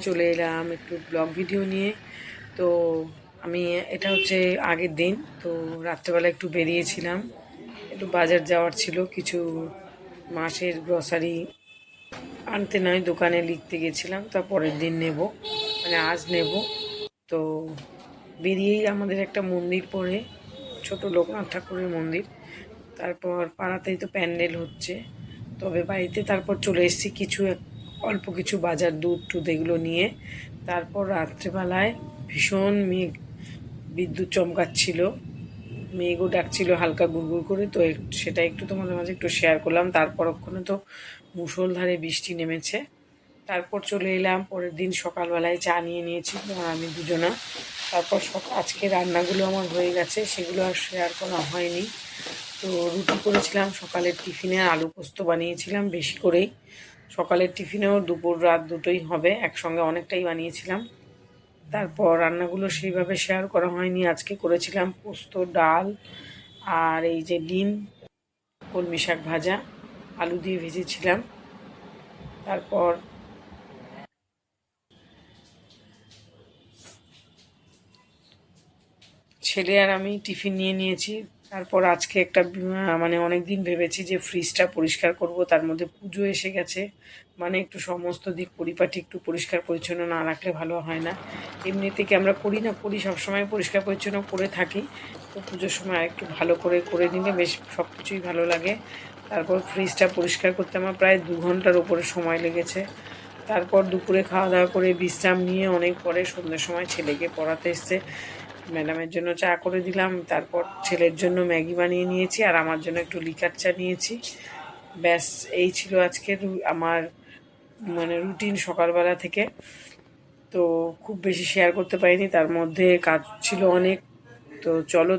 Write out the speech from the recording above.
চলে এলাম একটু ব্লগ ভিডিও নিয়ে। তো আমি, এটা হচ্ছে আগের দিন, তো রাত্রেবেলা একটু বেরিয়েছিলাম। একটু বাজার যাওয়ার ছিল, কিছু মাসের গ্রসারি আনতে নয়, দোকানে লিখতে গেছিলাম, তা পরের দিন নেব মানে আজ নেব। তো বেরিয়েই আমাদের একটা মন্দির পড়ে, ছোট লোকনাথ ঠাকুরের মন্দির। তারপর পাড়াতেই তো প্যান্ডেল হচ্ছে, তবে বাড়িতে তারপর চলে এসেছি কিছু এক- অল্প কিছু বাজার দুধ টুধ এগুলো নিয়ে তারপর রাত্রেবেলায় ভীষণ মেঘ, বিদ্যুৎ চমকাচ্ছিল। মেঘও ডাকছিল, হালকা গুড়গুড় করে। তো সেটা একটু তোমাদের মাঝে একটু শেয়ার করলাম। তারপর ওখানে তো মুষলধারে বৃষ্টি নেমেছে। তারপর চলে এলাম, পরের দিন সকালবেলায় চা নিয়ে নিয়েছি আর আমি দুজনা। তারপর সক, আজকে রান্নাগুলো আমার হয়ে গেছে, সেগুলো আর শেয়ার করা হয়নি। তো রুটি করেছিলাম, সকালের টিফিনে আলু পোস্ত বানিয়েছিলাম বেশি করেই। সকালের টিফিনেও দুপুর, রাত দুটোই হবে। একসঙ্গে অনেকটাই বানিয়েছিলাম। তারপর রান্নাগুলো সেইভাবে শেয়ার করা হয়নি। আজকে করেছিলাম পোস্ত, ডাল আর এই যে ডিম, কলমি শাক ভাজা, আলু দিয়ে ভেজেছিলাম। তারপর ছেলে আর আমি টিফিন নিয়ে নিয়েছি। তারপর আজকে একটা মানে অনেক দিন ভেবেছি যে ফ্রিজটা পরিষ্কার করব, তার মধ্যে পুজো এসে গেছে। মানে একটু সমস্ত দিক পরিপাটি একটু পরিষ্কার পরিচ্ছন্ন না রাখলে ভালো হয় না। এমনিতে কি আমরা করি না করি, সবসময় পরিষ্কার পরিচ্ছন্ন করে থাকি। তো পুজোর সময় একটু ভালো করে করে নিলে বেশ সব কিছুই ভালো লাগে। তারপর ফ্রিজটা পরিষ্কার করতে আমার প্রায় দু ঘণ্টার উপরে সময় লেগেছে। তারপর দুপুরে খাওয়া দাওয়া করে বিশ্রাম নিয়ে অনেক পরে সন্ধ্যের সময় ছেলেকে পড়াতে এসছে। ম্যাডামের জন্য চা করে দিলাম, তারপর ছেলের জন্য ম্যাগি বানিয়ে নিয়েছি, আর আমার জন্য একটু লিকার চা নিয়েছি। ব্যাস, এই ছিল আজকের আমার মানে রুটিন সকালবেলা থেকে। তো খুব বেশি শেয়ার করতে পারিনি, তার মধ্যে কাজ ছিল অনেক। তো চলো